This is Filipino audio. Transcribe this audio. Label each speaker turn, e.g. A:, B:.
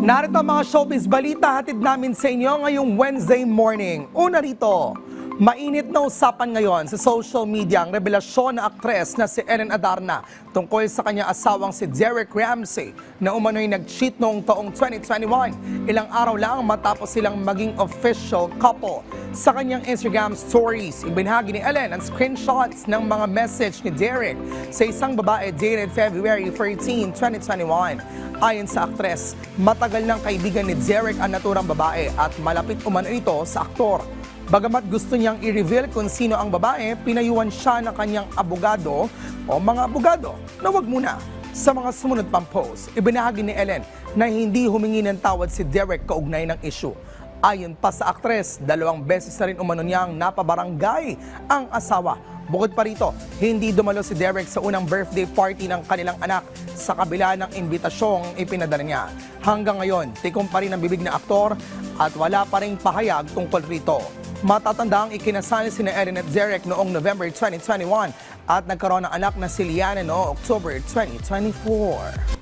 A: Narito ang mga showbiz balita hatid namin sa inyo ngayong Wednesday morning. Una rito, mainit na usapan ngayon sa social media ang revelasyon na aktres na si Ellen Adarna tungkol sa kanyang asawang si Derek Ramsey na umano'y nag-cheat noong taong 2021. Ilang araw lang matapos silang maging official couple. Sa kanyang Instagram stories, ibinahagi ni Ellen ang screenshots ng mga message ni Derek sa isang babae dated February 13, 2021. Ayon sa aktres, matagal ng kaibigan ni Derek ang naturang babae at malapit umano ito sa aktor. Bagamat gusto niyang i-reveal kung sino ang babae, pinayuhan siya ng kanyang abogado o mga abogado na wag muna. Sa mga sumunod pang post, ibinahagi ni Ellen na hindi humingi ng tawad si Derek kaugnay ng issue. Ayon pa sa aktres, dalawang beses na rin umano niyang napabarangay ang asawa. Bukod pa rito, hindi dumalo si Derek sa unang birthday party ng kanilang anak sa kabila ng imbitasyong ipinadala niya. Hanggang ngayon, tikom pa rin ang bibig na aktor at wala pa rin pahayag tungkol rito. Matatandang ikinasal si na Erin at Derek noong November 2021 at nagkaroon ng anak na si Liana noong October 2024.